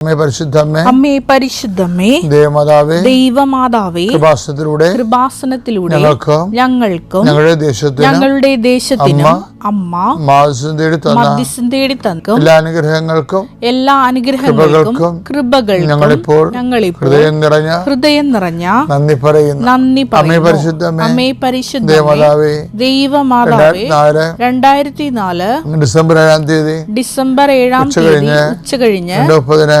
അമ്മേ പരിശുദ്ധമ്മേ അമ്മേ പരിശുദ്ധമ്മേ ദേവമാതാവേ ദൈവമാതാവേ കൃപാസനത്തിലൂടെ കൃപാസനത്തിലൂടെ ഞങ്ങൾക്കും ഞങ്ങൾക്കും ഞങ്ങളുടെ ദേശത്തിന് ഞങ്ങളുടെ ദേശത്തിനും അമ്മ മാസം തേടി മധ്യസ്ഥം തേടി എല്ലാ അനുഗ്രഹങ്ങൾക്കും എല്ലാ അനുഗ്രഹങ്ങൾക്കും കൃപകൾ ഞങ്ങളിപ്പോൾ ഞങ്ങളിപ്പോൾ ഹൃദയം നിറഞ്ഞ ഹൃദയം നിറഞ്ഞ നന്ദി പറയുന്നു. നന്ദി അമ്മേ പരിശുദ്ധ അമ്മേ പരിശുദ്ധ ദേവമാതാവേ ദൈവമാതാവേ രണ്ടായിരത്തി നാല് ഡിസംബർ ഏഴാം തീയതി ഡിസംബർ ഏഴാം തീയതി ഉച്ച കഴിഞ്ഞ് രണ്ട് മുപ്പതിന്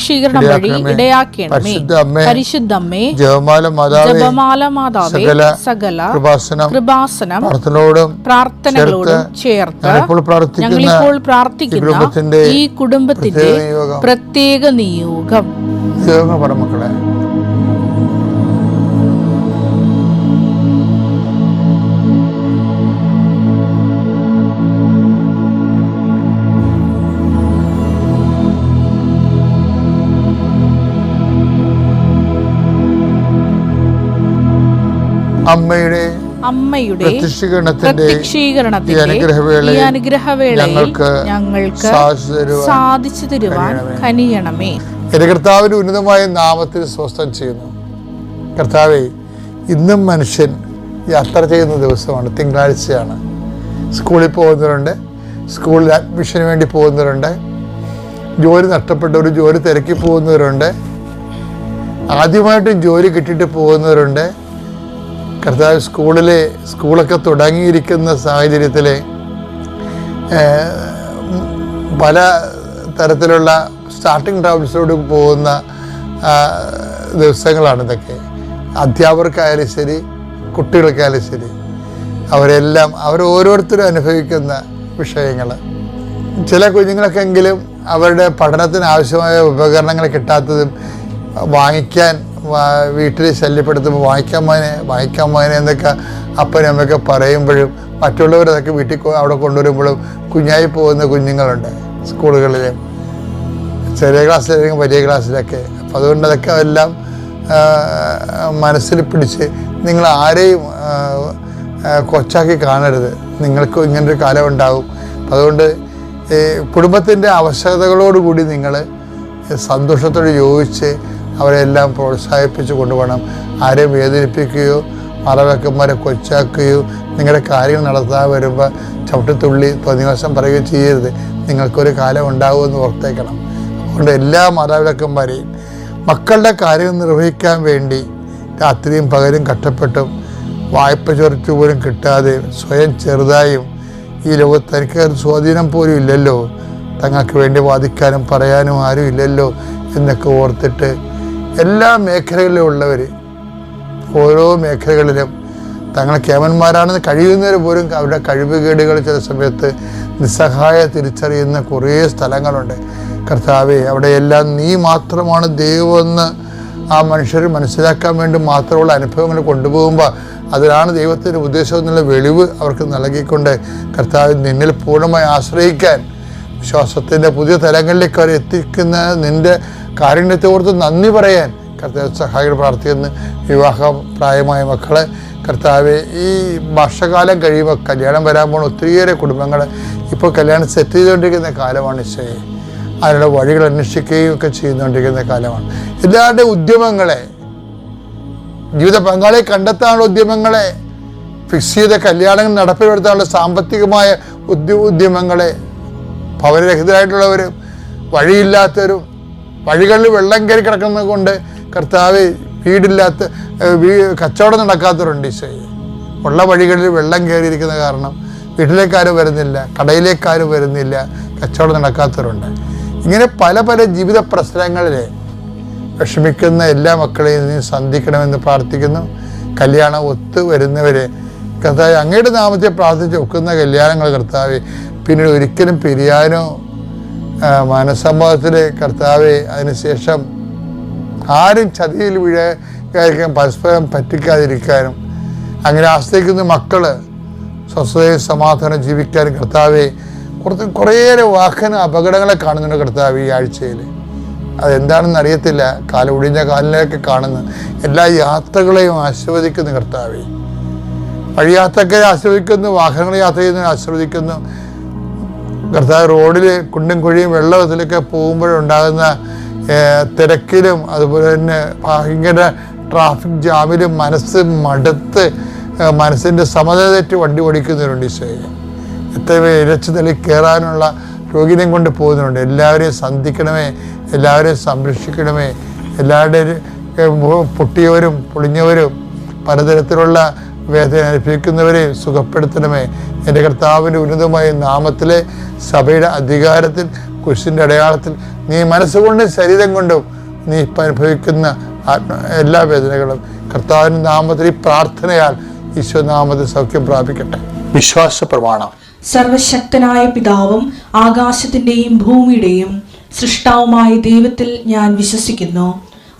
ഈ വഴി ഇടയാക്കണമേ. പരിശുദ്ധമ്മേ ജപമാല മാതാവേ ജപമാല മാതാവേ സകല കൃപാസനം കൃപാസനം പ്രാർത്ഥനയോടും പ്രാർത്ഥനകളോടും ചേർത്ത് ഞങ്ങളിപ്പോൾ പ്രാർത്ഥിക്കുന്ന ഈ പ്രാർത്ഥിക്കുന്ന കുടുംബത്തിന്റെ പ്രത്യേക നിയോഗം. നിയോഗം. ദൈവങ്ങൾ പടമക്കളെ അമ്മയുടെ അമ്മയുടെ പ്രത്യക്ഷീകരണത്തിന്റെ അനുഗ്രഹവേളയിൽ ഞങ്ങൾക്ക് ഞങ്ങൾക്ക് സാധിച്ചു തരുവാൻ കനിയണമേ. എന്റെ കർത്താവിന്റെ ഉന്നതമായ നാമത്തിൽ സ്വസ്ഥം ചെയ്യുന്നു. കർത്താവെ ഇന്നും മനുഷ്യൻ യാത്ര ചെയ്യുന്ന ദിവസമാണ് തിങ്കളാഴ്ചയാണ്. സ്കൂളിൽ പോകുന്നവരുണ്ട് സ്കൂളിൽ അഡ്മിഷന് വേണ്ടി പോകുന്നവരുണ്ട് ജോലി നഷ്ടപ്പെട്ടവർ ജോലി തിരക്കി പോകുന്നവരുണ്ട് ആദ്യമായിട്ടും ജോലി കിട്ടിയിട്ട് പോകുന്നവരുണ്ട്. കർത്താവ് സ്കൂളിലെ സ്കൂളൊക്കെ തുടങ്ങിയിരിക്കുന്ന സാഹചര്യത്തിൽ പല തരത്തിലുള്ള സ്റ്റാർട്ടിംഗ് ട്രബിൾസിലൂടെ പോകുന്ന ദിവസങ്ങളാണ് ഇതൊക്കെ. അധ്യാപകർക്കായാലും ശരി കുട്ടികൾക്കായാലും ശരി അവരെല്ലാം അവർ ഓരോരുത്തരും അനുഭവിക്കുന്ന വിഷയങ്ങൾ ചില കുഞ്ഞുങ്ങൾക്കെങ്കിലും അവരുടെ പഠനത്തിന് ആവശ്യമായ ഉപകരണങ്ങൾ കിട്ടാത്തതും വാങ്ങിക്കാൻ വീട്ടിൽ ശല്യപ്പെടുത്തുമ്പോൾ വായിക്കാൻ മോനെ വായിക്കാൻ മോനെ എന്നൊക്കെ അപ്പനും അമ്മയൊക്കെ പറയുമ്പോഴും മറ്റുള്ളവരതൊക്കെ വീട്ടിൽ അവിടെ കൊണ്ടുവരുമ്പോഴും കുഞ്ഞായി പോകുന്ന കുഞ്ഞുങ്ങളുണ്ട് സ്കൂളുകളിൽ. ചെറിയ ക്ലാസ്സിലായിരിക്കും വലിയ ക്ലാസ്സിലൊക്കെ. അപ്പം അതുകൊണ്ട് അതൊക്കെ എല്ലാം മനസ്സിൽ പിടിച്ച് നിങ്ങൾ ആരെയും കൊച്ചാക്കി കാണരുത്. നിങ്ങൾക്കും ഇങ്ങനൊരു കാലം ഉണ്ടാകും അതുകൊണ്ട് കുടുംബത്തിന്റെ ആവശ്യകതകളോടുകൂടി നിങ്ങൾ സന്തോഷത്തോടെ യോജിച്ച് അവരെല്ലാം പ്രോത്സാഹിപ്പിച്ചു കൊണ്ടുപോകണം. ആരെ വേദനിപ്പിക്കുകയോ മറവക്കന്മാരെ കൊച്ചാക്കുകയോ നിങ്ങളുടെ കാര്യങ്ങൾ നടത്താൻ വരുമ്പോൾ ചവിട്ടിത്തുള്ളി തോന്നിവശം പറയുകയോ ചെയ്യരുത്. നിങ്ങൾക്കൊരു കാലം ഉണ്ടാകുമെന്ന് ഓർത്തേക്കണം. അതുകൊണ്ട് എല്ലാ മാതാപിതാക്കന്മാരെയും മക്കളുടെ കാര്യം നിർവഹിക്കാൻ വേണ്ടി രാത്രിയും പകലും കഷ്ടപ്പെട്ടും വായ്പ ചൊറിച്ചു പോലും കിട്ടാതെ സ്വയം ചെറുതായും ഈ ലോകത്ത് തനിക്ക് സ്വാധീനം പോലും ഇല്ലല്ലോ. തങ്ങൾക്ക് വേണ്ടി വാദിക്കാനും പറയാനും ആരും ഇല്ലല്ലോ എന്നൊക്കെ ഓർത്തിട്ട് എല്ലാ മേഖലകളിലും ഉള്ളവർ ഓരോ മേഖലകളിലും തങ്ങളെ കേമന്മാരാണെന്ന് കഴിയുന്നവർ പോലും അവരുടെ കഴിവുകേടുകൾ ചില സമയത്ത് നിസ്സഹായ തിരിച്ചറിയുന്ന കുറേ സ്ഥലങ്ങളുണ്ട്. കർത്താവെ അവിടെയെല്ലാം നീ മാത്രമാണ് ദൈവമെന്ന് ആ മനുഷ്യർ മനസ്സിലാക്കാൻ വേണ്ടി മാത്രമുള്ള അനുഭവങ്ങൾ കൊണ്ടുപോകുമ്പോൾ അതിലാണ് ദൈവത്തിന്റെ ഉദ്ദേശം എന്നുള്ള വെളിവ് അവർക്ക് നൽകിക്കൊണ്ട് കർത്താവ് നിന്നിൽ പൂർണമായി ആശ്രയിക്കാൻ വിശ്വാസത്തിന്റെ പുതിയ തലങ്ങളിലേക്ക് അവർ എത്തിക്കുന്ന നിന്റെ കാരുണ്യത്തെ ഓർത്ത് നന്ദി പറയാൻ കർത്താവ് സഹായികൾ പ്രാർത്ഥിക്കുന്നു. വിവാഹ പ്രായമായ മക്കളെ കർത്താവ് ഈ വർഷകാലം കഴിയുമ്പോൾ കല്യാണം വരാൻ പോകുന്ന ഒത്തിരിയേറെ കുടുംബങ്ങൾ ഇപ്പോൾ കല്യാണം സെറ്റ് ചെയ്തുകൊണ്ടിരിക്കുന്ന കാലമാണ് ഈശോയെ അതിനുള്ള വഴികൾ അന്വേഷിക്കുകയും ഒക്കെ ചെയ്തുകൊണ്ടിരിക്കുന്ന കാലമാണ്. എല്ലാവരുടെ ഉദ്യമങ്ങളെ ജീവിത പങ്കാളിയെ കണ്ടെത്താനുള്ള ഉദ്യമങ്ങളെ ഫിക്സ് ചെയ്ത കല്യാണങ്ങൾ നടപ്പിലെടുത്താനുള്ള സാമ്പത്തികമായ ഉദ്യ ഉദ്യമങ്ങളെ ഭവനരഹിതരായിട്ടുള്ളവരും വഴിയില്ലാത്തവരും വഴികളിൽ വെള്ളം കയറി കിടക്കുന്നത് കൊണ്ട് കർത്താവ് വീടില്ലാത്ത കച്ചവടം നടക്കാത്തവരുണ്ട് ഈശോയെ. ഉള്ള വഴികളിൽ വെള്ളം കയറിയിരിക്കുന്ന കാരണം വീട്ടിലേക്കാരും വരുന്നില്ല കടയിലേക്കാരും വരുന്നില്ല കച്ചവടം നടക്കാത്തവരുണ്ട്. ഇങ്ങനെ പല പല ജീവിത പ്രശ്നങ്ങളിൽ വിഷമിക്കുന്ന എല്ലാ മക്കളെയും നീ സന്ധിക്കണമെന്ന് പ്രാർത്ഥിക്കുന്നു. കല്യാണം ഒത്തു വരുന്നവരെ കർത്താവ് അങ്ങയുടെ നാമത്തെ പ്രാർത്ഥിച്ച് ഒക്കുന്ന കല്യാണങ്ങൾ കർത്താവ് പിന്നീട് ഒരിക്കലും പിരിയാനോ മനസ്സമ്മതത്തിൽ കർത്താവെ അതിനുശേഷം ആരും ചതിയിൽ വീഴാതിരിക്കാൻ പരസ്പരം പറ്റിക്കാതിരിക്കാനും അങ്ങനെ ആശ്രയിക്കുന്ന മക്കൾ സ്വസ്ഥതയും സമാധാനം ജീവിക്കാനും കർത്താവെ കുറച്ച് കുറേയേറെ വാഹന അപകടങ്ങളെ കാണുന്നുണ്ട് കർത്താവ് ഈ ആഴ്ചയിൽ അതെന്താണെന്ന് അറിയത്തില്ല. കാല ഒടിഞ്ഞ കാലിലേക്ക് കാണുന്ന എല്ലാ യാത്രകളെയും ആസ്വദിക്കുന്നു കർത്താവെ. വഴിയാത്രക്കാരെ ആശ്രയിക്കുന്നു വാഹനങ്ങൾ യാത്ര ചെയ്യുന്നതിനെ ആശ്രയിക്കുന്നു കർത്താവ് റോഡിൽ കുണ്ടും കുഴിയും വെള്ളത്തിലൊക്കെ പോകുമ്പോഴുണ്ടാകുന്ന തിരക്കിലും അതുപോലെ തന്നെ ഭയങ്കര ട്രാഫിക് ജാമിലും മനസ്സ് മടുത്ത് മനസ്സിന്റെ സമത തെറ്റ് വണ്ടി ഓടിക്കുന്നവരുണ്ട് ഈശോയെ. എത്ര പേര് ഇരച്ചു തള്ളി കയറാനുള്ള രോഗിനെയും കൊണ്ട് പോകുന്നുണ്ട് എല്ലാവരെയും സന്ധിക്കണമേ എല്ലാവരെയും സംരക്ഷിക്കണമേ. എല്ലാവരുടെയും പൊട്ടിയവരും പൊളിഞ്ഞവരും പലതരത്തിലുള്ള വേദന അനുഭവിക്കുന്നവരെ സുഖപ്പെടുത്തണമേ. എന്റെ കർത്താവിന്റെ ഉന്നതമായ നാമത്തിലെ സഭയുടെ അധികാരത്തിൽ കുരിശിന്റെ അടയാളത്തിൽ നീ മനസ്സുകൊണ്ടും ശരീരം കൊണ്ടും നീ ഇപ്പം അനുഭവിക്കുന്ന ആത്മ എല്ലാ വേദനകളും കർത്താവിന്റെ നാമത്തിൽ ഈ പ്രാർത്ഥനയാൽ ഈശ്വനാമത്തിൽ സൗഖ്യം പ്രാപിക്കട്ടെ. വിശ്വാസ പ്രമാണം. സർവശക്തനായ പിതാവും ആകാശത്തിന്റെയും ഭൂമിയുടെയും സൃഷ്ടാവുമായ ദൈവത്തിൽ ഞാൻ വിശ്വസിക്കുന്നു.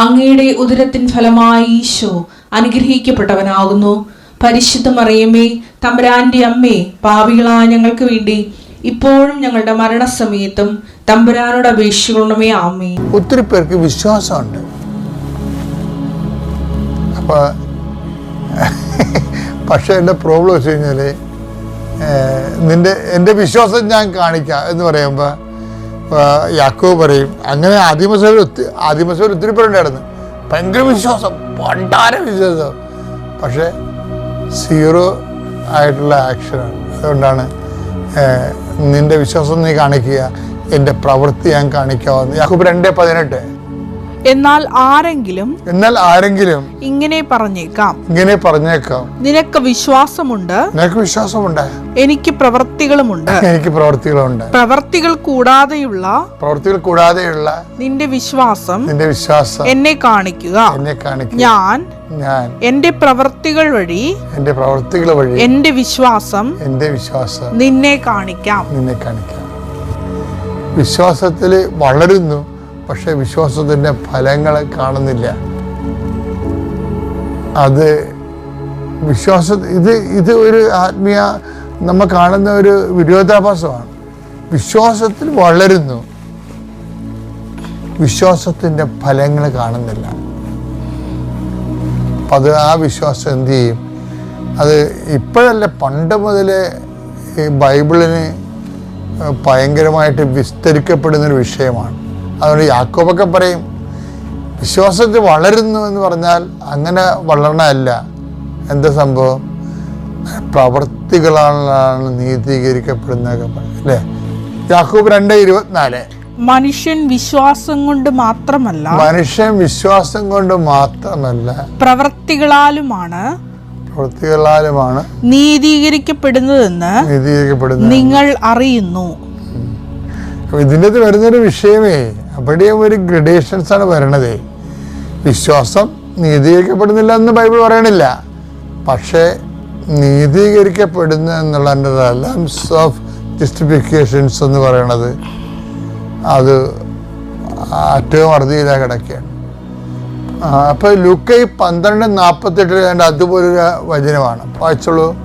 അങ്ങയുടെ ഉദരത്തിൻ ഫലമായി ഈശോ അനുഗ്രഹിക്കപ്പെട്ടവനാകുന്നു. പരിശുദ്ധ മറിയമ്മേ തമ്പുരാന്റെ അമ്മേ പാവികളായ ഞങ്ങൾക്ക് വേണ്ടി ഇപ്പോഴും ഞങ്ങളുടെ മരണസമയത്തും തമ്പുരാനോട് അപേക്ഷിക്കണമേ ആമേ ഒത്തിരി പേർക്ക് വിശ്വാസമുണ്ട്. അപ്പോൾ പക്ഷേ എന്റെ പ്രോബ്ലം വെച്ച് കഴിഞ്ഞാൽ നിന്റെ എന്റെ വിശ്വാസം ഞാൻ കാണിക്കാം എന്ന് പറയുമ്പോൾ യാക്കോബ് പറയും അങ്ങനെ ആദിമസഭയിൽ ഒത്തിരി ആദിമസഭയിൽ ഒത്തിരി പേരുണ്ടായിരുന്നു. ഭയങ്കര വിശ്വാസം പണ്ടാര വിശ്വാസം. പക്ഷേ സീറോ ആയിട്ടുള്ള ആക്ഷനാണ് അതുകൊണ്ടാണ് നിന്റെ വിശ്വാസം നീ കാണിക്കുക എന്റെ പ്രവൃത്തി ഞാൻ കാണിക്കാവുന്ന യാക്കോബ് രണ്ട് പതിനെട്ട്. എന്നാൽ ആരെങ്കിലും എന്നാൽ ആരെങ്കിലും ഇങ്ങനെ പറഞ്ഞേക്കാം. ഇങ്ങനെ പറഞ്ഞേക്കാം. നിനക്ക് വിശ്വാസമുണ്ട്? നിനക്ക് വിശ്വാസമുണ്ട്. എനിക്ക് പ്രവൃത്തികളുമുണ്ട് എനിക്ക് പ്രവർത്തികളുണ്ട്. പ്രവൃത്തികൾ കൂടാതെയുള്ള പ്രവർത്തികൾ കൂടാതെയുള്ള നിന്റെ വിശ്വാസം നിന്റെ വിശ്വാസം എന്നെ കാണിക്കുക. എന്നെ കാണിക്കുക. ഞാൻ ഞാൻ എന്റെ പ്രവർത്തികൾ വഴി എന്റെ പ്രവർത്തികൾ വഴി എന്റെ വിശ്വാസം എന്റെ വിശ്വാസം നിന്നെ കാണിക്കാം. നിന്നെ കാണിക്കാം. വിശ്വാസത്തിൽ വളരുന്നു. പക്ഷെ വിശ്വാസത്തിന്റെ ഫലങ്ങൾ കാണുന്നില്ല. അത് വിശ്വാസ ഇത് ഇത് ഒരു ആത്മീയ നമ്മൾ കാണുന്ന ഒരു വിരോധാഭാസമാണ്. വിശ്വാസത്തിൽ വളരുന്നു. വിശ്വാസത്തിന്റെ ഫലങ്ങൾ കാണുന്നില്ല. അപ്പം അത് ആ വിശ്വാസം എന്ത് ചെയ്യും? അത് ഇപ്പോഴല്ല പണ്ട് മുതലേ ഈ ബൈബിളിന് ഭയങ്കരമായിട്ട് വിസ്തരിക്കപ്പെടുന്നൊരു വിഷയമാണ്. അതുകൊണ്ട് യാക്കോബൊക്കെ പറയും വിശ്വാസത്തിൽ വളരുന്നു എന്ന് പറഞ്ഞാൽ അങ്ങനെ വളരണമല്ല എന്താ സംഭവം? പ്രവർത്തികളാണ് നീതീകരിക്കപ്പെടുന്നതൊക്കെ അല്ലേ? യാക്കോബ് രണ്ട് ഇരുപത്തിനാല്. മനുഷ്യൻ വിശ്വാസം കൊണ്ട് മാത്രമല്ല മനുഷ്യൻ വിശ്വാസം കൊണ്ട് മാത്രമല്ല പ്രവർത്തികളാലുമാണ് പ്രവർത്തികളാലുമാണ് നീതീകരിക്കപ്പെടുന്നതെന്ന് നീതീകരിക്കപ്പെടുന്നത്. നിങ്ങൾ അറിയുന്നു. ഇതിന്റെ വരുന്നൊരു വിഷയമേ അവിടെയും ഒരു ഗ്രഡേഷൻസ് ആണ് വരണത്. വിശ്വാസം നീതീകരിക്കപ്പെടുന്നില്ല എന്ന് ബൈബിൾ പറയണില്ല. പക്ഷേ നീതീകരിക്കപ്പെടുന്ന എന്നുള്ള റലംസ് ഓഫ് ജസ്റ്റിഫിക്കേഷൻസ് എന്ന് പറയണത് അത് ഏറ്റവും അറുതിയിലാ കിടക്കുകയാണ്. അപ്പോൾ അപ്പൊ ലുക്കൈ പന്ത്രണ്ട് നാൽപ്പത്തെട്ടിൽ ഏതാണ്ട് അതുപോലൊരു വചനമാണ്. വായിച്ചോളൂ.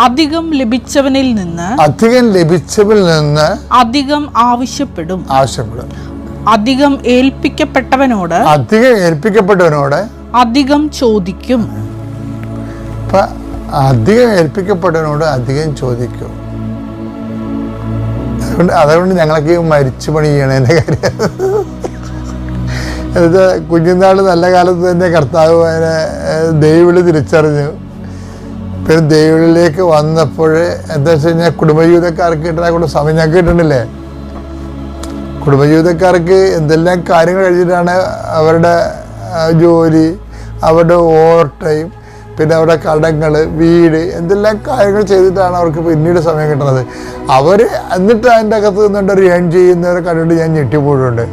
അധികം ലഭിച്ചവനിൽ നിന്ന് അധികം ലഭിച്ചവനിൽ നിന്ന് അധികം ആവശ്യപ്പെടും. ആവശ്യപ്പെടും. അധികം ഏൽപ്പിക്കപ്പെട്ടവനോട് അധികം ഏൽപ്പിക്കപ്പെട്ടവനോട് അധികം ചോദിക്കും. അപ്പൊ അധികം ഏൽപ്പിക്കപ്പെട്ടവനോട് അധികം ചോദിക്കും. അതുകൊണ്ട് അതുകൊണ്ട് ഞങ്ങളൊക്കെ മരിച്ചു പണി ചെയ്യണതിന്റെ കാര്യം. കുഞ്ഞുനാൾ നല്ല കാലത്ത് തന്നെ കർത്താവ് അതിനെ ദൈവവിളി തിരിച്ചറിഞ്ഞു. പിന്നെ ദൈവവിളിയിലേക്ക് വന്നപ്പോൾ എന്താ വെച്ച് കഴിഞ്ഞാൽ കുടുംബജീവിതക്കാർക്ക് കിട്ടുന്ന കൂടെ സമയം ഞങ്ങൾക്ക് കിട്ടണില്ലേ? കുടുംബജീവിതക്കാർക്ക് എന്തെല്ലാം കാര്യങ്ങൾ കഴിഞ്ഞിട്ടാണ് അവരുടെ ജോലി അവരുടെ ഓവർ ടൈം പിന്നെ അവരുടെ കടങ്ങൾ വീട് എന്തെല്ലാം കാര്യങ്ങൾ ചെയ്തിട്ടാണ് അവർക്ക് പിന്നീട് സമയം കിട്ടുന്നത്. അവർ എന്നിട്ട് അതിന്റെ അകത്ത് നിന്നുകൊണ്ട് ഒരു ഏൺ ചെയ്യുന്നവരെ കണ്ടിട്ട് ഞാൻ ഞെട്ടിപ്പോയിട്ടുണ്ട്.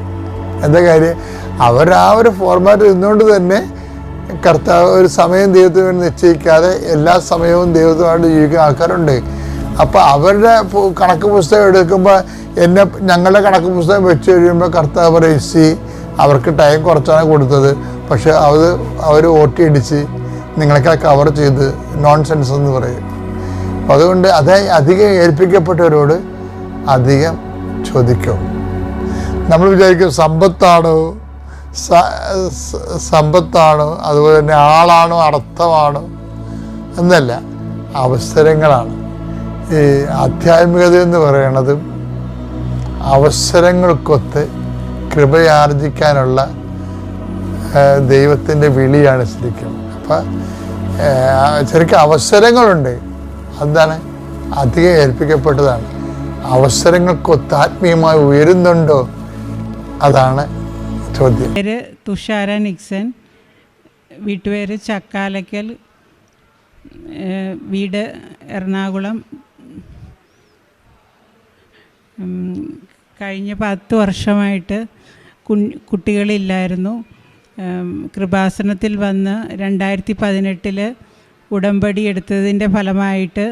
എന്താ കാര്യം? അവർ ആ ഒരു ഫോർമാറ്റ് നിന്നുകൊണ്ട് തന്നെ കർത്താവ് ഒരു സമയം ദൈവത്തിന് വേണ്ടി നിശ്ചയിക്കാതെ എല്ലാ സമയവും ദൈവത്തുമായിട്ട് ജീവിക്കുന്ന ആൾക്കാരുണ്ട്. അപ്പോൾ അവരുടെ കണക്ക് പുസ്തകം എടുക്കുമ്പോൾ എന്നെ ഞങ്ങളുടെ കണക്ക് പുസ്തകം വെച്ച് കഴിയുമ്പോൾ കർത്താവ് പറയും സി അവർക്ക് ടൈം കുറച്ചാണ് കൊടുത്തത്. പക്ഷെ അത് അവർ ഓട്ടി അടിച്ച് നിങ്ങളൊക്കെ കവർ ചെയ്ത് നോൺ സെൻസ് എന്ന് പറയും. അതുകൊണ്ട് അതേ അധികം ഏൽപ്പിക്കപ്പെട്ടവരോട് അധികം ചോദിക്കും. നമ്മൾ വിചാരിക്കും സമ്പത്താണോ സമ്പത്താണോ അതുപോലെ തന്നെ ആളാണോ അർത്ഥമാണോ എന്നല്ല അവസരങ്ങളാണ്. ഈ ആധ്യാത്മികത എന്ന് പറയുന്നത് അവസരങ്ങൾക്കൊത്ത് കൃപയാർജിക്കാനുള്ള ദൈവത്തിന്റെ വിളിയാണ് ശരിക്കും. അപ്പം ശരിക്കും അവസരങ്ങളുണ്ട്. അതാണ് അധികം ഏൽപ്പിക്കപ്പെട്ടതാണ്. അവസരങ്ങൾക്കൊത്ത് ആത്മീയമായി ഉയരുന്നുണ്ടോ? അതാണ് ചോദ്യം. പേര് തുഷാര നിക്സൻ. വീട്ടുപേര് ചക്കാലക്കൽ. വീട് എറണാകുളം. കഴിഞ്ഞ പത്ത് വർഷമായിട്ട് കു കുട്ടികളില്ലായിരുന്നു. കൃപാസനത്തിൽ വന്ന് രണ്ടായിരത്തി പതിനെട്ടിൽ ഉടമ്പടി എടുത്തതിന്റെ ഫലമായിട്ട്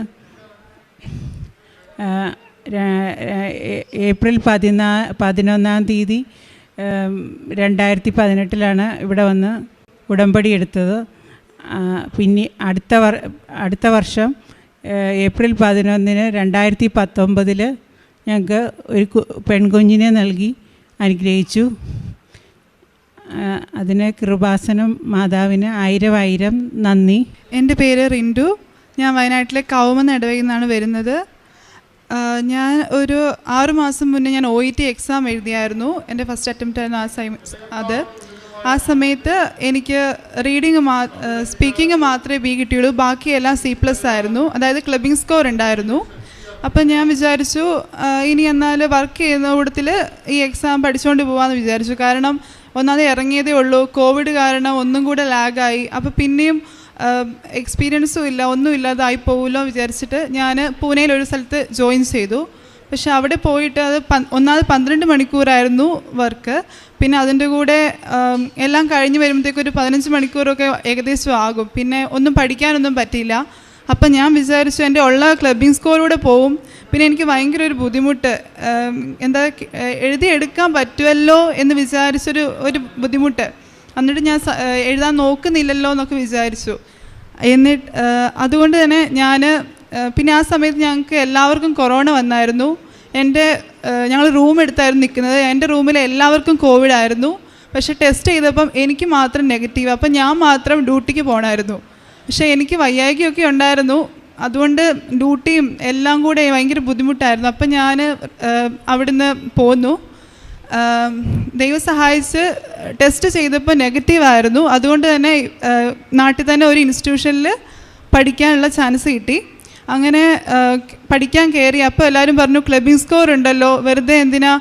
ഏപ്രിൽ പതിനാ പതിനൊന്നാം തീയതി രണ്ടായിരത്തി പതിനെട്ടിലാണ് ഇവിടെ വന്ന് ഉടമ്പടി എടുത്തത്. പിന്നെ അടുത്ത വർ അടുത്ത വർഷം ഏപ്രിൽ പതിനൊന്നിന് രണ്ടായിരത്തി പത്തൊമ്പതിൽ ഞങ്ങൾക്ക് ഒരു പെൺകുഞ്ഞിനെ നൽകി അനുഗ്രഹിച്ചു. അതിനെ കൃപാസനം മാതാവിന് ആയിരം ആയിരം നന്ദി. എന്റെ പേര് റിൻഡു. ഞാൻ വയനാട്ടിലെ കൗമെന്ന് ഇടവയിൽ നിന്നാണ് വരുന്നത്. ഞാൻ ഒരു ആറു മാസം മുന്നേ ഞാൻ ഒ ഇ ടി എക്സാം എഴുതിയായിരുന്നു. എന്റെ ഫസ്റ്റ് അറ്റംപ്റ്റ് ആയിരുന്നു ആ സൈ അത്. ആ സമയത്ത് എനിക്ക് റീഡിങ് മാ സ്പീക്കിംഗ് മാത്രമേ ബി കിട്ടിയുള്ളൂ. ബാക്കിയെല്ലാം സി പ്ലസ് ആയിരുന്നു. അതായത് ക്ലബിംഗ് സ്കോർ ഉണ്ടായിരുന്നു. അപ്പം ഞാൻ വിചാരിച്ചു ഇനി എന്നാൽ വർക്ക് ചെയ്യുന്ന കൂടത്തിൽ ഈ എക്സാം പഠിച്ചുകൊണ്ട് പോകാമെന്ന് വിചാരിച്ചു. കാരണം ഒന്നാമത് ഇറങ്ങിയതേ ഉള്ളൂ കോവിഡ് കാരണം ഒന്നും കൂടെ ലാഗായി അപ്പോൾ പിന്നെയും എക്സ്പീരിയൻസും ഇല്ല ഒന്നും ഇല്ലാതായി പോകുമല്ലോ വിചാരിച്ചിട്ട് ഞാൻ പൂനെയിൽ ഒരു സ്ഥലത്ത് ജോയിൻ ചെയ്തു. പക്ഷെ അവിടെ പോയിട്ട് അത് ഒന്നാമത് പന്ത്രണ്ട് മണിക്കൂറായിരുന്നു വർക്ക് പിന്നെ അതിന്റെ കൂടെ എല്ലാം കഴിഞ്ഞ് വരുമ്പോഴത്തേക്കൊരു പതിനഞ്ച് മണിക്കൂറൊക്കെ ഏകദേശം ആകും. പിന്നെ ഒന്നും പഠിക്കാനൊന്നും പറ്റിയില്ല. അപ്പം ഞാൻ വിചാരിച്ചു എന്റെ ഉള്ള ക്ലബിംഗ് സ്കോറിലൂടെ പോവും. പിന്നെ എനിക്ക് ഭയങ്കര ഒരു ബുദ്ധിമുട്ട്. എന്താ എഴുതിയെടുക്കാൻ പറ്റുമല്ലോ എന്ന് വിചാരിച്ചൊരു ഒരു ബുദ്ധിമുട്ട്. എന്നിട്ട് ഞാൻ എഴുതാൻ നോക്കുന്നില്ലല്ലോ എന്നൊക്കെ വിചാരിച്ചു. എന്നിട്ട് അതുകൊണ്ട് തന്നെ ഞാൻ പിന്നെ ആ സമയത്ത് ഞങ്ങൾക്ക് എല്ലാവർക്കും കൊറോണ വന്നായിരുന്നു. എന്റെ ഞങ്ങൾ റൂം എടുത്തായിരുന്നു നിൽക്കുന്നത് എന്റെ റൂമിൽ എല്ലാവർക്കും കോവിഡായിരുന്നു പക്ഷെ ടെസ്റ്റ് ചെയ്തപ്പം എനിക്ക് മാത്രം നെഗറ്റീവ് അപ്പം ഞാൻ മാത്രം ഡ്യൂട്ടിക്ക് പോകണമായിരുന്നു പക്ഷേ എനിക്ക് വയ്യായ്കയൊക്കെ ഉണ്ടായിരുന്നു. അതുകൊണ്ട് ഡ്യൂട്ടിയും എല്ലാം കൂടെ ഭയങ്കര ബുദ്ധിമുട്ടായിരുന്നു. അപ്പം ഞാൻ അവിടുന്ന് പോന്നു. ദൈവം സഹായിച്ച് ടെസ്റ്റ് ചെയ്തപ്പോൾ നെഗറ്റീവ് ആയിരുന്നു. അതുകൊണ്ട് തന്നെ നാട്ടിൽ തന്നെ ഒരു ഇൻസ്റ്റിറ്റ്യൂഷനിൽ പഠിക്കാനുള്ള ചാൻസ് കിട്ടി. അങ്ങനെ പഠിക്കാൻ കയറി അപ്പോൾ എല്ലാവരും പറഞ്ഞു ക്ലബിംഗ് സ്കോർ ഉണ്ടല്ലോ. വെറുതെ എന്തിനാ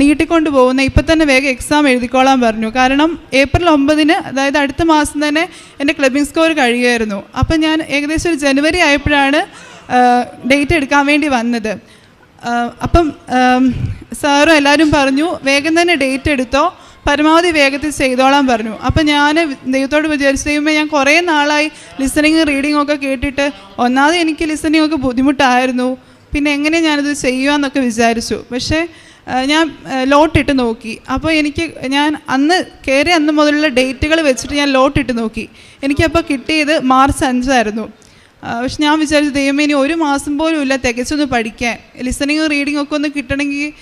നീട്ടിക്കൊണ്ട് പോകുന്നത് ഇപ്പം തന്നെ വേഗം എക്സാം എഴുതിക്കോളാൻ പറഞ്ഞു. കാരണം ഏപ്രിൽ ഒമ്പതിന് അതായത് അടുത്ത മാസം തന്നെ എന്റെ ക്ലബിംഗ് സ്കോർ കഴിയുമായിരുന്നു. അപ്പം ഞാൻ ഏകദേശം ഒരു ജനുവരി ആയപ്പോഴാണ് ഡേറ്റ് എടുക്കാൻ വേണ്ടി വന്നത്. അപ്പം സാറും എല്ലാവരും പറഞ്ഞു വേഗം തന്നെ ഡേറ്റ് എടുത്തോ. പരമാവധി വേഗത്തിൽ ചെയ്തോളാൻ പറഞ്ഞു. അപ്പം ഞാൻ ദൈവത്തോട് വിചാരിച്ചു ദൈവമേ ഞാൻ കുറേ നാളായി ലിസണിങ് റീഡിംഗ് ഒക്കെ കേട്ടിട്ട് ഒന്നാമത് എനിക്ക് ലിസണിങ് ഒക്കെ ബുദ്ധിമുട്ടായിരുന്നു. പിന്നെ എങ്ങനെ ഞാനിത് ചെയ്യുകയെന്നൊക്കെ വിചാരിച്ചു. പക്ഷേ ഞാൻ ലോട്ടിട്ട് നോക്കി. അപ്പോൾ എനിക്ക് ഞാൻ അന്ന് കയറി അന്ന് മുതലുള്ള ഡേറ്റുകൾ വെച്ചിട്ട് ഞാൻ ലോട്ടിട്ട് നോക്കി. എനിക്കപ്പോൾ കിട്ടിയത് മാർച്ച് അഞ്ചായിരുന്നു. പക്ഷെ ഞാൻ വിചാരിച്ചു ദൈവമേ ഇനി ഒരു മാസം പോലും ഇല്ല തികച്ചൊന്ന് പഠിക്കാൻ. ലിസണിങ് റീഡിംഗ് ഒക്കെ ഒന്ന് കിട്ടണമെങ്കിൽ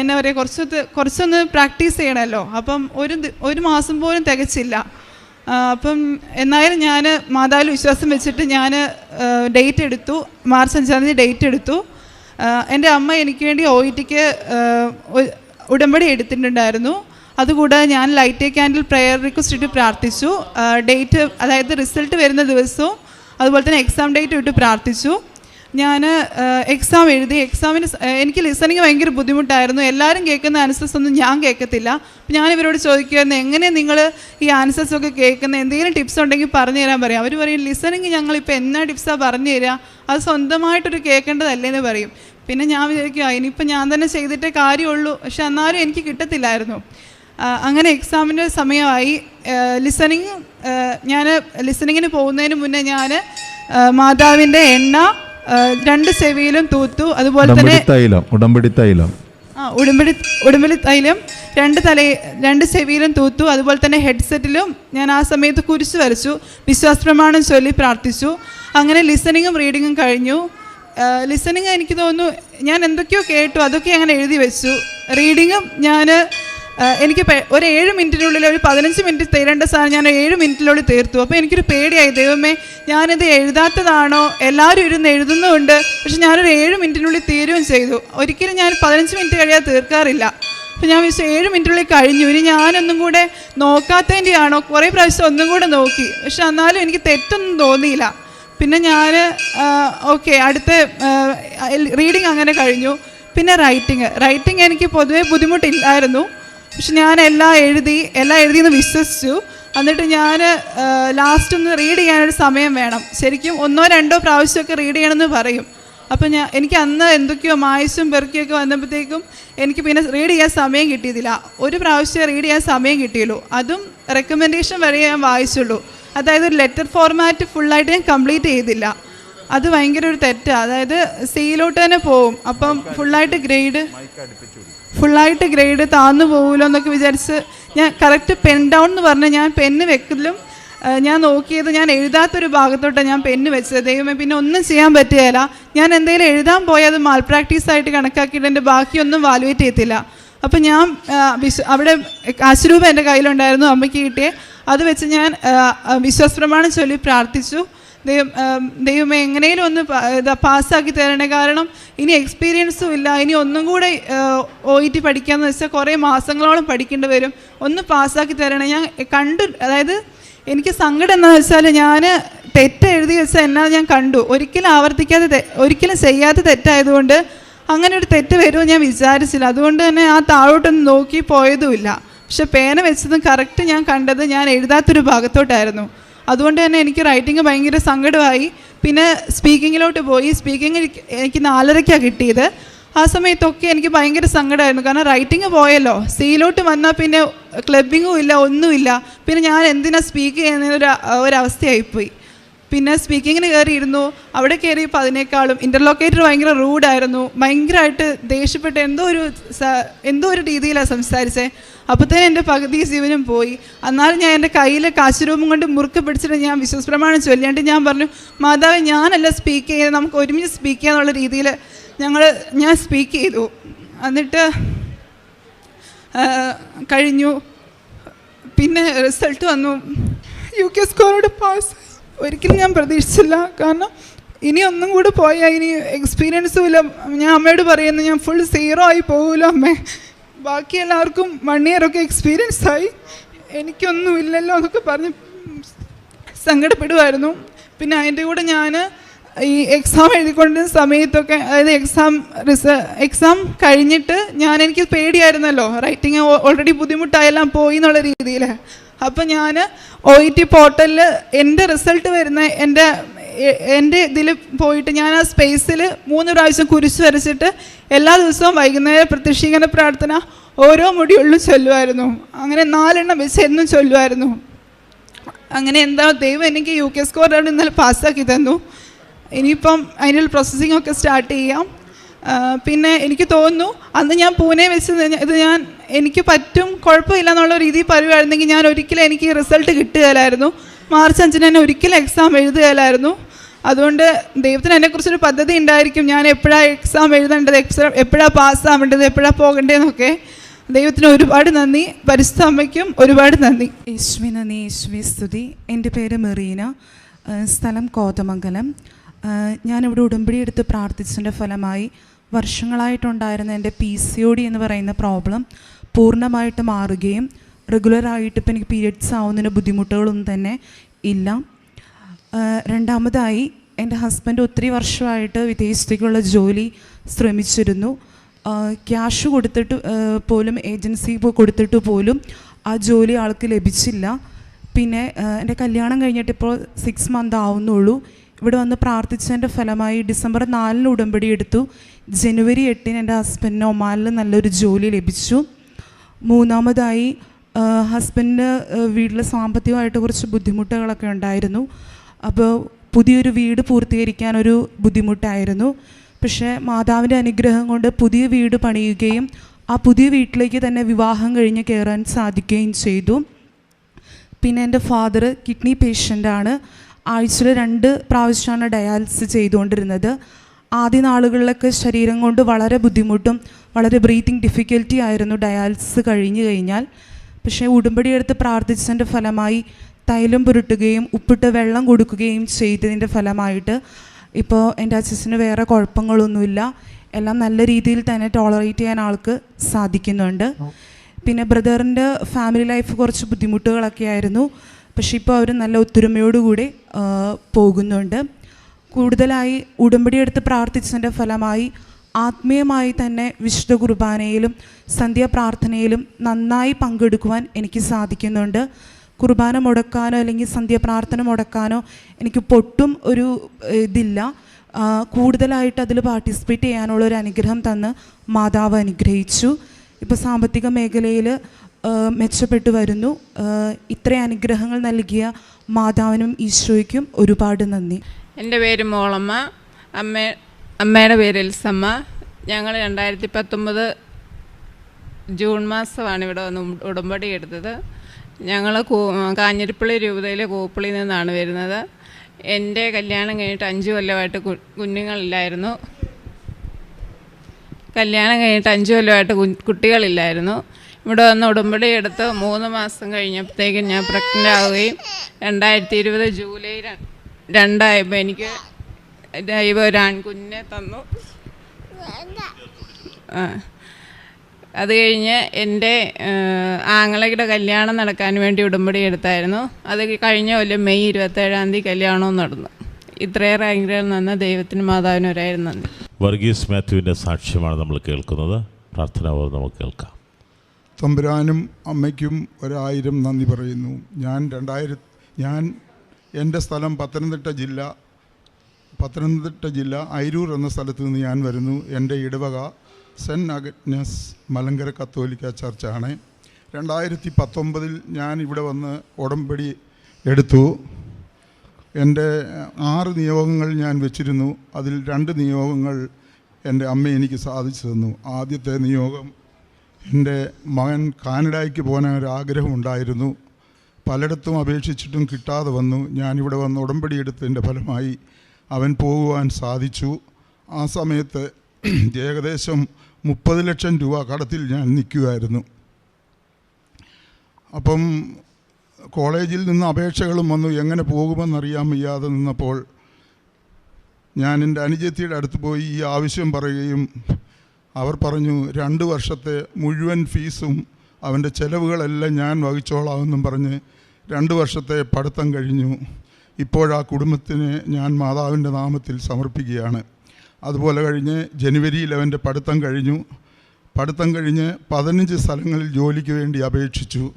എന്നാ പറയുക കുറച്ച് കുറച്ചൊന്ന് പ്രാക്ടീസ് ചെയ്യണമല്ലോ അപ്പം ഒരു ഒരു മാസം പോലും തികച്ചില്ല. അപ്പം എന്നായാലും ഞാൻ മാതാവിൽ വിശ്വാസം വെച്ചിട്ട് ഞാൻ ഡേറ്റ് എടുത്തു. മാർച്ച് അഞ്ചാം തീയതി ഡേറ്റ് എടുത്തു. എന്റെ അമ്മ എനിക്ക് വേണ്ടി ഒ ഇ ടിക്ക് ഉടമ്പടി എടുത്തിട്ടുണ്ടായിരുന്നു. അതുകൂടാതെ ഞാൻ ലൈറ്റ് ക്യാൻഡിൽ പ്രെയർ റിക്വസ്റ്റ് ഇട്ട് പ്രാർത്ഥിച്ചു. ഡേറ്റ് അതായത് റിസൾട്ട് വരുന്ന ദിവസവും അതുപോലെ തന്നെ എക്സാം ഡേറ്റ് ഇട്ട് പ്രാർത്ഥിച്ചു. ഞാൻ എക്സാം എഴുതി എക്സാമിന് എനിക്ക് ലിസണിങ് ഭയങ്കര ബുദ്ധിമുട്ടായിരുന്നു. എല്ലാവരും കേൾക്കുന്ന ആൻസേഴ്സ് ഒന്നും ഞാൻ കേൾക്കത്തില്ല. അപ്പം ഞാൻ ഇവരോട് ചോദിക്കുമായിരുന്നു എങ്ങനെ നിങ്ങൾ ഈ ആൻസേഴ്സ് ഒക്കെ കേൾക്കുന്ന? എന്തെങ്കിലും ടിപ്സ് ഉണ്ടെങ്കിൽ പറഞ്ഞു തരാൻ പറയും. അവർ പറയും ലിസണിങ് ഞങ്ങളിപ്പോൾ എന്നാ ടിപ്സാണ് പറഞ്ഞു തരിക അത് സ്വന്തമായിട്ടൊരു കേൾക്കേണ്ടതല്ലേ? എന്ന് പറയും. പിന്നെ ഞാൻ വിചാരിക്കുക ഇനിയിപ്പോൾ ഞാൻ തന്നെ ചെയ്തിട്ടേ കാര്യമുള്ളൂ. പക്ഷെ എന്നാലും എനിക്ക് കിട്ടത്തില്ലായിരുന്നു. അങ്ങനെ എക്സാമിന്റെ സമയമായി. ലിസണിങ് ഞാൻ ലിസണിങ്ങിന് പോകുന്നതിന് മുന്നേ ഞാൻ മാതാവിന്റെ എണ്ണ രണ്ട് സെവിയിലും തൂത്തു. അതുപോലെ തന്നെ തൈലം ഉടമ്പടി തൈലം. ആ ഉടുമ്പടി ഉടുമ്പടി തൈലം രണ്ട് തല രണ്ട് ചെവിയിലും തൂത്തു. അതുപോലെ തന്നെ ഹെഡ്സെറ്റിലും ഞാൻ ആ സമയത്ത് കുരിശ് വരച്ചു. വിശ്വാസ പ്രമാണം ചൊല്ലി പ്രാർത്ഥിച്ചു. അങ്ങനെ ലിസണിങ്ങും റീഡിങ്ങും കഴിഞ്ഞു. ലിസണിങ് എനിക്ക് തോന്നുന്നു ഞാൻ എന്തൊക്കെയോ കേട്ടു. അതൊക്കെ അങ്ങനെ എഴുതി വെച്ചു. റീഡിങ്ങും ഞാൻ എനിക്ക് ഒരു ഏഴ് മിനിറ്റിനുള്ളിൽ ഒരു പതിനഞ്ച് മിനിറ്റ് തീരേണ്ട സാധനം ഞാൻ ഏഴ് മിനിറ്റിനുള്ളിൽ തീർത്തു. അപ്പോൾ എനിക്കൊരു പേടിയായി. ദൈവമേ ഞാനിത് എഴുതാത്തതാണോ? എല്ലാവരും ഇരുന്ന് എഴുതുന്നുമുണ്ട്. പക്ഷെ ഞാനൊരു ഏഴ് മിനിറ്റിനുള്ളിൽ തീരുകയും ചെയ്തു. ഒരിക്കലും ഞാൻ പതിനഞ്ച് മിനിറ്റ് കഴിയാതെ തീർക്കാറില്ല. അപ്പം ഞാൻ വിചാരിച്ചു ഏഴ് മിനിറ്റിനുള്ളിൽ കഴിഞ്ഞു. ഇനി ഞാനൊന്നും കൂടെ നോക്കാത്തതിന്റെ ആണോ കുറേ പ്രാവശ്യം ഒന്നും കൂടെ നോക്കി. പക്ഷെ എന്നാലും എനിക്ക് തെറ്റൊന്നും തോന്നിയില്ല. പിന്നെ ഞാൻ ഓക്കെ അടുത്ത റീഡിങ് അങ്ങനെ കഴിഞ്ഞു. പിന്നെ റൈറ്റിങ്. റൈറ്റിംഗ് എനിക്ക് പൊതുവേ ബുദ്ധിമുട്ടില്ലായിരുന്നു. പക്ഷെ ഞാൻ എല്ലാം എഴുതി എല്ലാം എഴുതിയെന്ന് വിശ്വസിച്ചു. എന്നിട്ട് ഞാൻ ലാസ്റ്റ് ഒന്ന് റീഡ് ചെയ്യാനൊരു സമയം വേണം. ശരിക്കും ഒന്നോ രണ്ടോ പ്രാവശ്യമൊക്കെ റീഡ് ചെയ്യണമെന്ന് പറയും. അപ്പം ഞാൻ എനിക്ക് അന്ന് എന്തൊക്കെയോ മായസും പെറുക്കിയൊക്കെ വന്നപ്പോഴത്തേക്കും എനിക്ക് പിന്നെ റീഡ് ചെയ്യാൻ സമയം കിട്ടിയതില്ല. ഒരു പ്രാവശ്യം റീഡ് ചെയ്യാൻ സമയം കിട്ടിയുള്ളൂ. അതും റെക്കമെൻഡേഷൻ വരെ ഞാൻ വായിച്ചുള്ളൂ. അതായത് ഒരു ലെറ്റർ ഫോർമാറ്റ് ഫുള്ളായിട്ട് ഞാൻ കംപ്ലീറ്റ് ചെയ്തില്ല. അത് ഭയങ്കര ഒരു തെറ്റാണ് അതായത് സിയിലോട്ട് തന്നെ പോവും. അപ്പം ഫുള്ളായിട്ട് ഗ്രേഡ് ഫുള്ളായിട്ട് ഗ്രേഡ് താന്നു പോകുമല്ലോ എന്നൊക്കെ വിചാരിച്ച് ഞാൻ കറക്റ്റ് പെൻ ഡൗൺ എന്ന് പറഞ്ഞാൽ ഞാൻ പെന്ന് വെക്കലും ഞാൻ നോക്കിയത് ഞാൻ എഴുതാത്തൊരു ഭാഗത്തോട്ടാണ് ഞാൻ പെന്ന് വെച്ചത്. ദൈവമേ പിന്നെ ഒന്നും ചെയ്യാൻ പറ്റുകയില്ല. ഞാൻ എന്തെങ്കിലും എഴുതാൻ പോയാൽ അത് മാൽ പ്രാക്ടീസ് ആയിട്ട് കണക്കാക്കിയിട്ട് എന്റെ ബാക്കിയൊന്നും വാലുവേറ്റ് ചെയ്യത്തില്ല. അപ്പം ഞാൻ വിശ്വ അവിടെ കാശുരൂപ എന്റെ കയ്യിലുണ്ടായിരുന്നു അമ്മയ്ക്ക് കിട്ടിയേ. അത് വെച്ച് ഞാൻ വിശ്വാസ പ്രമാണം ചൊല്ലി പ്രാർത്ഥിച്ചു. ദൈവം ദൈവമേ എങ്ങനെയും ഒന്ന് പാസ്സാക്കി തരണേ. കാരണം ഇനി എക്സ്പീരിയൻസും ഇല്ല. ഇനി ഒന്നും കൂടെ ഒ ഇ ടി പഠിക്കാമെന്ന് വെച്ചാൽ കുറേ മാസങ്ങളോളം പഠിക്കേണ്ടി വരും. ഒന്ന് പാസ്സാക്കി തരണേ. ഞാൻ കണ്ടു അതായത് എനിക്ക് സങ്കടം എന്താണെന്ന് വെച്ചാൽ ഞാൻ തെറ്റ് എഴുതി വെച്ചാൽ എന്നാ ഞാൻ കണ്ടു. ഒരിക്കലും ആവർത്തിക്കാതെ ഒരിക്കലും ചെയ്യാത്ത തെറ്റായതുകൊണ്ട് അങ്ങനെ ഒരു തെറ്റ് വരുമോ ഞാൻ വിചാരിച്ചില്ല. അതുകൊണ്ട് തന്നെ ആ താഴോട്ടൊന്നും നോക്കി പോയതുമില്ല. പക്ഷെ പേന വെച്ചതും കറക്റ്റ് ഞാൻ കണ്ടത് ഞാൻ എഴുതാത്തൊരു ഭാഗത്തോട്ടായിരുന്നു. അതുകൊണ്ട് തന്നെ എനിക്ക് റൈറ്റിംഗ് ഭയങ്കര സങ്കടമായി. പിന്നെ സ്പീക്കിങ്ങിലോട്ട് പോയി. സ്പീക്കിംഗ് എനിക്ക് നാലരയ്ക്കാണ് കിട്ടിയത്. ആ സമയത്തൊക്കെ എനിക്ക് ഭയങ്കര സങ്കടമായിരുന്നു കാരണം റൈറ്റിംഗ് പോയല്ലോ. സിയിലോട്ട് വന്നാൽ പിന്നെ ക്ലബിങ്ങും ഇല്ല ഒന്നുമില്ല. പിന്നെ ഞാൻ എന്തിനാ സ്പീക്ക് ചെയ്യുന്ന ഒരു ഒരവസ്ഥയായിപ്പോയി. പിന്നെ സ്പീക്കിങ്ങിന് കയറിയിരുന്നു. അവിടെ കയറിയപ്പോൾ അതിനേക്കാളും ഇന്റർലോക്കേറ്റർ ഭയങ്കര റൂഡായിരുന്നു ഭയങ്കരമായിട്ട് ദേഷ്യപ്പെട്ട് എന്തോ ഒരു എന്തോ ഒരു രീതിയിലാണ് സംസാരിച്ചത് അപ്പോഴത്തേനും എന്റെ പകുതി ജീവനും പോയി. എന്നാലും ഞാൻ എന്റെ കയ്യിലെ കാശുരൂപം കൊണ്ട് മുറുക്ക് പിടിച്ചിട്ട് ഞാൻ വിശ്വസ്പ്രമാണം ചൊല്ലിയാണ്ട് ഞാൻ പറഞ്ഞു മാതാവ് ഞാനല്ല സ്പീക്ക് ചെയ്യുന്നത്. നമുക്ക് ഒരുമിച്ച് സ്പീക്ക് ചെയ്യാന്നുള്ള രീതിയിൽ ഞങ്ങൾ ഞാൻ സ്പീക്ക് ചെയ്തു. എന്നിട്ട് കഴിഞ്ഞു. പിന്നെ റിസൾട്ട് വന്നു. യു കെ സ്കോറോട് പാസ് ഒരിക്കലും ഞാൻ പ്രതീക്ഷിച്ചില്ല. കാരണം ഇനി ഒന്നും കൂടെ പോയാൽ ഇനി എക്സ്പീരിയൻസും ഇല്ല. ഞാൻ അമ്മയോട് പറയുന്നു ഞാൻ ഫുൾ സീറോ ആയി പോകുമല്ലോ അമ്മേ. ബാക്കി എല്ലാവർക്കും വൺ ഇയർ ഒക്കെ എക്സ്പീരിയൻസ് ആയി. എനിക്കൊന്നും ഇല്ലല്ലോ എന്നൊക്കെ പറഞ്ഞ് സങ്കടപ്പെടുമായിരുന്നു പിന്നെ അതിന്റെ കൂടെ ഞാൻ ഈ എക്സാം എഴുതിക്കൊണ്ടിരുന്ന സമയത്തൊക്കെ അതായത് എക്സാം റിസ എക്സാം കഴിഞ്ഞിട്ട് ഞാൻ എനിക്ക് പേടിയായിരുന്നല്ലോ റൈറ്റിങ് ഓൾറെഡി ബുദ്ധിമുട്ടായെല്ലാം പോയി എന്നുള്ള രീതിയിൽ അപ്പം ഞാൻ ഒ ഇ ടി പോർട്ടലിൽ എന്റെ റിസൾട്ട് വരുന്ന എന്റെ എന്റെ ഇതിൽ പോയിട്ട് ഞാൻ ആ സ്പേസിൽ മൂന്ന് പ്രാവശ്യം കുരിശ് വരച്ചിട്ട് എല്ലാ ദിവസവും വൈകുന്നേരം പ്രത്യക്ഷീകരണ പ്രാർത്ഥന ഓരോ മുടിയുള്ളും ചൊല്ലുമായിരുന്നു അങ്ങനെ നാലെണ്ണം വെച്ച് എന്നും ചൊല്ലുമായിരുന്നു അങ്ങനെ എന്താ ദൈവം എനിക്ക് യു കെ സ്കോറാണ് ഇന്നലെ പാസ്സാക്കി തന്നു. ഇനിയിപ്പം അതിനുള്ള പ്രോസസ്സിംഗ് ഒക്കെ സ്റ്റാർട്ട് ചെയ്യാം. പിന്നെ എനിക്ക് തോന്നുന്നു അന്ന് ഞാൻ പൂനെ വെച്ച് ഇത് ഞാൻ എനിക്ക് പറ്റും കുഴപ്പമില്ല എന്നുള്ള രീതിയിൽ പറയുമായിരുന്നെങ്കിൽ ഞാൻ ഒരിക്കലും എനിക്ക് റിസൾട്ട് കിട്ടുകയില്ലായിരുന്നു. മാർച്ച് അഞ്ചിന് തന്നെ ഒരിക്കലും എക്സാം എഴുതുകയില്ലായിരുന്നു. അതുകൊണ്ട് ദൈവത്തിന് എന്നെക്കുറിച്ചൊരു പദ്ധതി ഉണ്ടായിരിക്കും. ഞാൻ എപ്പോഴാണ് എക്സാം എഴുതേണ്ടത് എക്സാം എപ്പോഴാണ് പാസ്സാവേണ്ടത് എപ്പോഴാണ് പോകേണ്ടതെന്നൊക്കെ ദൈവത്തിന് ഒരുപാട് നന്ദി. പരിസ്ഥാമയ്ക്കും ഒരുപാട് നന്ദി. യേശുവി നന്ദി. യേശ്വി സ്തുതി. എന്റെ പേര് മെറീന. സ്ഥലം കോതമംഗലം. ഞാനിവിടെ ഉടമ്പടി എടുത്ത് പ്രാർത്ഥിച്ചതിന്റെ ഫലമായി വർഷങ്ങളായിട്ടുണ്ടായിരുന്ന എന്റെ പി സി ഒ ഡി എന്ന് പറയുന്ന പ്രോബ്ലം പൂർണമായിട്ട് മാറുകയും റെഗുലറായിട്ട് ഇപ്പം എനിക്ക് പീരിയഡ്സ് ആവുന്നതിന് ബുദ്ധിമുട്ടുകളൊന്നും തന്നെ ഇല്ല. രണ്ടാമതായി എന്റെ ഹസ്ബൻഡ് ഒത്തിരി വർഷമായിട്ട് വിദേശത്തേക്കുള്ള ജോലി ശ്രമിച്ചിരുന്നു. ക്യാഷ് കൊടുത്തിട്ട് പോലും ഏജൻസി കൊടുത്തിട്ട് പോലും ആ ജോലി ആൾക്ക് ലഭിച്ചില്ല. പിന്നെ എന്റെ കല്യാണം കഴിഞ്ഞിട്ട് ഇപ്പോൾ സിക്സ് മന്ത് ആവുന്നുള്ളൂ. ഇവിടെ വന്ന് പ്രാർത്ഥിച്ചതിന്റെ ഫലമായി ഡിസംബർ നാലിന് ഉടമ്പടി എടുത്തു. ജനുവരി എട്ടിന് എന്റെ ഹസ്ബൻഡിന് ഒമാനിൽ നല്ലൊരു ജോലി ലഭിച്ചു. മൂന്നാമതായി ഹസ്ബൻഡിന് വീട്ടിൽ സാമ്പത്തികമായിട്ട് കുറച്ച് ബുദ്ധിമുട്ടുകളൊക്കെ ഉണ്ടായിരുന്നു. അപ്പോൾ പുതിയൊരു വീട് പൂർത്തീകരിക്കാൻ ഒരു ബുദ്ധിമുട്ടായിരുന്നു. പക്ഷേ മാതാവിന്റെ അനുഗ്രഹം കൊണ്ട് പുതിയ വീട് പണിയുകയും ആ പുതിയ വീട്ടിലേക്ക് തന്നെ വിവാഹം കഴിഞ്ഞ് കയറാൻ സാധിക്കുകയും ചെയ്തു. പിന്നെ എന്റെ ഫാദർ കിഡ്നി പേഷ്യന്റാണ്. ആഴ്ചയിൽ രണ്ട് പ്രാവശ്യമാണ് ഡയാലിസിസ് ചെയ്തുകൊണ്ടിരുന്നത്. ആദ്യ നാളുകളിലൊക്കെ ശരീരം കൊണ്ട് വളരെ ബുദ്ധിമുട്ടും വളരെ ബ്രീത്തിങ് ഡിഫിക്കൽറ്റി ആയിരുന്നു ഡയാലിസിസ് കഴിഞ്ഞു കഴിഞ്ഞാൽ. പക്ഷേ ഉടുമ്പടി എടുത്ത് പ്രാർത്ഥിച്ചതിന്റെ ഫലമായി തൈലം പുരട്ടുകയും ഉപ്പിട്ട് വെള്ളം കൊടുക്കുകയും ചെയ്തതിന്റെ ഫലമായിട്ട് ഇപ്പോൾ എന്റെ അച്ഛസിന് വേറെ കുഴപ്പങ്ങളൊന്നുമില്ല. എല്ലാം നല്ല രീതിയിൽ തന്നെ ടോളറേറ്റ് ചെയ്യാൻ ആൾക്ക് സാധിക്കുന്നുണ്ട്. പിന്നെ ബ്രദറിന്റെ ഫാമിലി ലൈഫ് കുറച്ച് ബുദ്ധിമുട്ടുകളൊക്കെ ആയിരുന്നു. പക്ഷേ ഇപ്പോൾ അവർ നല്ല ഒത്തൊരുമയോടുകൂടി പോകുന്നുണ്ട്. കൂടുതലായി ഉടമ്പടി എടുത്ത് പ്രാർത്ഥിച്ചതിന്റെ ഫലമായി ആത്മീയമായി തന്നെ വിശുദ്ധ കുർബാനയിലും സന്ധ്യാപ്രാർത്ഥനയിലും നന്നായി പങ്കെടുക്കുവാൻ എനിക്ക് സാധിക്കുന്നുണ്ട്. കുർബാന മുടക്കാനോ അല്ലെങ്കിൽ സന്ധ്യ പ്രാർത്ഥന മുടക്കാനോ എനിക്ക് പൊട്ടും ഒരു ഇതില്ല. കൂടുതലായിട്ട് അതിൽ പാർട്ടിസിപ്പേറ്റ് ചെയ്യാനുള്ള ഒരു അനുഗ്രഹം തന്ന് മാതാവ് അനുഗ്രഹിച്ചു. ഇപ്പോൾ സാമ്പത്തിക മേഖലയിൽ മെച്ചപ്പെട്ടു വരുന്നു. ഇത്ര അനുഗ്രഹങ്ങൾ നൽകിയ മാതാവിനും ഈശോയ്ക്കും ഒരുപാട് നന്ദി. എന്റെ പേര് മോളമ്മ. അമ്മ അമ്മയുടെ പേര് എൽസമ്മ. ഞങ്ങൾ രണ്ടായിരത്തി പത്തൊമ്പത് ജൂൺ മാസമാണ് ഇവിടെ വന്ന് ഉടമ്പടി എടുത്തത്. ഞങ്ങൾ കാഞ്ഞിരപ്പള്ളി രൂപതയിലെ കൂപ്പള്ളിയിൽ നിന്നാണ് വരുന്നത്. എന്റെ കല്യാണം കഴിഞ്ഞിട്ട് അഞ്ച് കൊല്ലമായിട്ട് കുഞ്ഞുങ്ങളില്ലായിരുന്നു. കല്യാണം കഴിഞ്ഞിട്ട് അഞ്ച് കൊല്ലമായിട്ട് കുട്ടികളില്ലായിരുന്നു. ഇവിടെ വന്ന് ഉടമ്പടി എടുത്ത് മൂന്ന് മാസം കഴിഞ്ഞപ്പോഴത്തേക്കും ഞാൻ പ്രഗ്നന്റ് ആവുകയും രണ്ടായിരത്തി ഇരുപത് ജൂലൈ രണ്ടായപ്പോൾ എനിക്ക് ദൈവം ഒരു തന്നു. അത് കഴിഞ്ഞ് എന്റെ ആങ്ങളയുടെ കല്യാണം നടക്കാൻ വേണ്ടി ഉടമ്പടി എടുത്തായിരുന്നു. അത് കഴിഞ്ഞ കൊല്ലം മെയ് ഇരുപത്തേഴാം തീയതി കല്യാണവും നടന്നു. ഇത്രയേറെ ആഗ്രഹം നന്ന ദൈവത്തിന് മാതാവിനൊരായിരുന്നു വർഗീസ് മാത്യുവിന്റെ സാക്ഷ്യമാണ് നമ്മൾ കേൾക്കുന്നത്. പ്രാർത്ഥന നമുക്ക് കേൾക്കാം. തമ്പുരാനും അമ്മയ്ക്കും ഒരായിരം നന്ദി പറയുന്നു. ഞാൻ രണ്ടായിര ഞാൻ എന്റെ സ്ഥലം പത്തനംതിട്ട ജില്ല പത്തനംതിട്ട ജില്ല അയിരൂർ എന്ന സ്ഥലത്ത് നിന്ന് ഞാൻ വരുന്നു. എന്റെ ഇടവക സെന്റ് അഗറ്റ്നസ് മലങ്കര കത്തോലിക്ക ചർച്ചാണ്. രണ്ടായിരത്തി പത്തൊമ്പതിൽ ഞാൻ ഇവിടെ വന്ന് ഉടമ്പടി എടുത്തു. എന്റെ ആറ് നിയോഗങ്ങൾ ഞാൻ വെച്ചിരുന്നു. അതിൽ രണ്ട് നിയോഗങ്ങൾ എന്റെ അമ്മ എനിക്ക് സാധിച്ചു തന്നു. ആദ്യത്തെ നിയോഗം എന്റെ മകൻ കാനഡയ്ക്ക് പോകാൻ ഒരു ആഗ്രഹമുണ്ടായിരുന്നു പലയിടത്തും അപേക്ഷിച്ചിട്ടും കിട്ടാതെ വന്നു. ഞാനിവിടെ വന്ന് ഉടമ്പടി എടുത്തതിന്റെ ഫലമായി അവൻ പോകുവാൻ സാധിച്ചു. ആ സമയത്ത് ഏകദേശം മുപ്പത് ലക്ഷം രൂപ കടത്തിൽ ഞാൻ നിൽക്കുമായിരുന്നു അപ്പം കോളേജിൽ നിന്ന് അപേക്ഷകളും വന്നു. എങ്ങനെ പോകുമെന്നറിയാൻ വയ്യാതെ നിന്നപ്പോൾ ഞാൻ എന്റെ അനുജത്തിയുടെ അടുത്ത് പോയി ഈ ആവശ്യം പറയുകയും അവർ പറഞ്ഞു രണ്ട് വർഷത്തെ മുഴുവൻ ഫീസും അവന്റെ ചെലവുകളെല്ലാം ഞാൻ വഹിച്ചോളാമെന്നും പറഞ്ഞ് രണ്ട് വർഷത്തെ പഠിത്തം കഴിഞ്ഞു. ഇപ്പോഴാ കുടുംബത്തിന് ഞാൻ മാതാവിന്റെ നാമത്തിൽ സമർപ്പിക്കുകയാണ്. അതുപോലെ കഴിഞ്ഞ് ജനുവരിയിൽ അവന്റെ പഠിത്തം കഴിഞ്ഞു. പഠിത്തം കഴിഞ്ഞ് പതിനഞ്ച് സ്ഥലങ്ങളിൽ ജോലിക്ക് വേണ്ടി അപേക്ഷിച്ചു.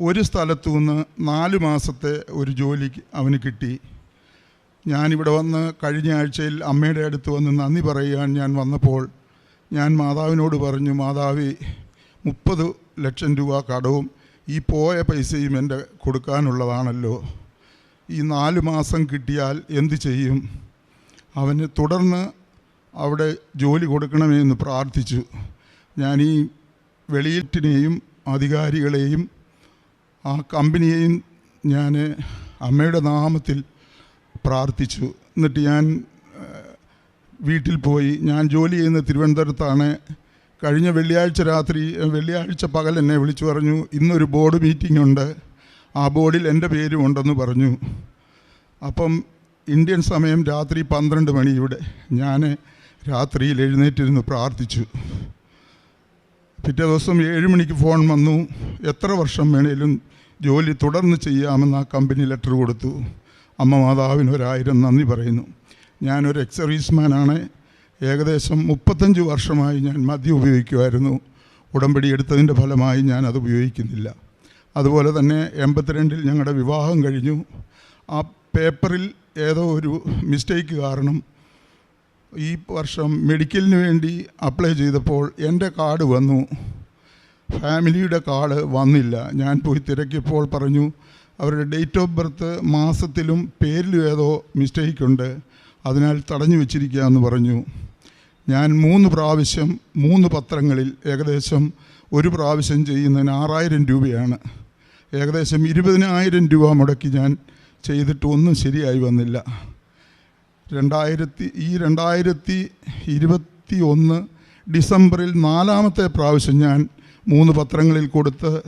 ഒരു സ്ഥലത്തു നിന്ന് നാല് മാസത്തെ ഒരു ജോലി അവന് കിട്ടി. ഞാനിവിടെ വന്ന് കഴിഞ്ഞ ആഴ്ചയിൽ അമ്മയുടെ അടുത്ത് വന്ന് നന്ദി പറയാൻ ഞാൻ വന്നപ്പോൾ. ഞാൻ മാതാവിനോട് പറഞ്ഞു മാതാവി മുപ്പത് ലക്ഷം രൂപ കടവും ഈ പോയ പൈസയും എന്റെ കൊടുക്കാനുള്ളതാണല്ലോ. ഈ നാല് മാസം കിട്ടിയാൽ എന്ത് ചെയ്യും? അവന് തുടർന്ന് അവിടെ ജോലി കൊടുക്കണമെന്ന് പ്രാർത്ഥിച്ചു. ഞാൻ ഈ വെളിയിട്ടിനെയും അധികാരികളെയും ആ കമ്പനിയെയും ഞാൻ അമ്മയുടെ നാമത്തിൽ പ്രാർത്ഥിച്ചു. എന്നിട്ട് ഞാൻ വീട്ടിൽ പോയി. ഞാൻ ജോലി ചെയ്യുന്ന തിരുവനന്തപുരത്താണ്. കഴിഞ്ഞ വെള്ളിയാഴ്ച രാത്രി വെള്ളിയാഴ്ച പകൽ എന്നെ വിളിച്ചു പറഞ്ഞു ഇന്നൊരു ബോർഡ് മീറ്റിംഗ് ഉണ്ട് ആ ബോർഡിൽ എന്റെ പേരും ഉണ്ടെന്ന് പറഞ്ഞു. അപ്പം ഇന്ത്യൻ സമയം രാത്രി പന്ത്രണ്ട് മണി ഇവിടെ. ഞാൻ രാത്രിയിൽ എഴുന്നേറ്റിരുന്നു പ്രാർത്ഥിച്ചു. പിറ്റേ ദിവസം ഏഴ് മണിക്ക് ഫോൺ വന്നു. എത്ര വർഷം വേണേലും ജോലി തുടർന്ന് ചെയ്യാമെന്ന് ആ കമ്പനി ലെറ്റർ കൊടുത്തു. അമ്മ മാതാവിന് ഒരായിരം നന്ദി പറയുന്നു. ഞാനൊരു എക്സ് സർവീസ്മാനാണ് ഏകദേശം മുപ്പത്തഞ്ച് വർഷമായി ഞാൻ മദ്യം ഉപയോഗിക്കുമായിരുന്നു ഉടമ്പടി എടുത്തതിന്റെ ഫലമായി ഞാൻ അത് ഉപയോഗിക്കുന്നില്ല. അതുപോലെ തന്നെ എൺപത്തിരണ്ടിൽ ഞങ്ങളുടെ വിവാഹം കഴിഞ്ഞു. ആ പേപ്പറിൽ ഏതോ ഒരു മിസ്റ്റേക്ക് കാരണം ഈ വർഷം മെഡിക്കലിന് വേണ്ടി അപ്ലൈ ചെയ്തപ്പോൾ എന്റെ കാർഡ് വന്നു. ഫാമിലിയുടെ കാർഡ് വന്നില്ല. ഞാൻ പോയി തിരക്കിയപ്പോൾ പറഞ്ഞു അവരുടെ ഡേറ്റ് ഓഫ് ബർത്ത് മാസത്തിലും പേരിലും ഏതോ മിസ്റ്റേക്ക് ഉണ്ട്. അതിനാൽ തടഞ്ഞു വെച്ചിരിക്കുക എന്ന് പറഞ്ഞു. ഞാൻ മൂന്ന് പ്രാവശ്യം മൂന്ന് പത്രങ്ങളിൽ ഏകദേശം ഒരു പ്രാവശ്യം ചെയ്യുന്നതിന് ആറായിരം രൂപയാണ്. ഏകദേശം ഇരുപതിനായിരം രൂപ മുടക്കി ഞാൻ ചെയ്തിട്ട് ഒന്നും ശരിയായി വന്നില്ല. രണ്ടായിരത്തി ഈ രണ്ടായിരത്തി ഇരുപത്തി ഒന്ന് ഡിസംബറിൽ നാലാമത്തെ പ്രാവശ്യം ഞാൻ മൂന്ന് പത്രങ്ങളിൽ കൊടുത്ത്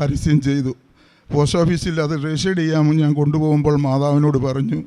പരസ്യം ചെയ്തു. പോസ്റ്റ് ഓഫീസിൽ അത് രജിസ്റ്റർ ചെയ്യാൻ ഞാൻ കൊണ്ടുപോകുമ്പോൾ മാതാവിനോട് പറഞ്ഞു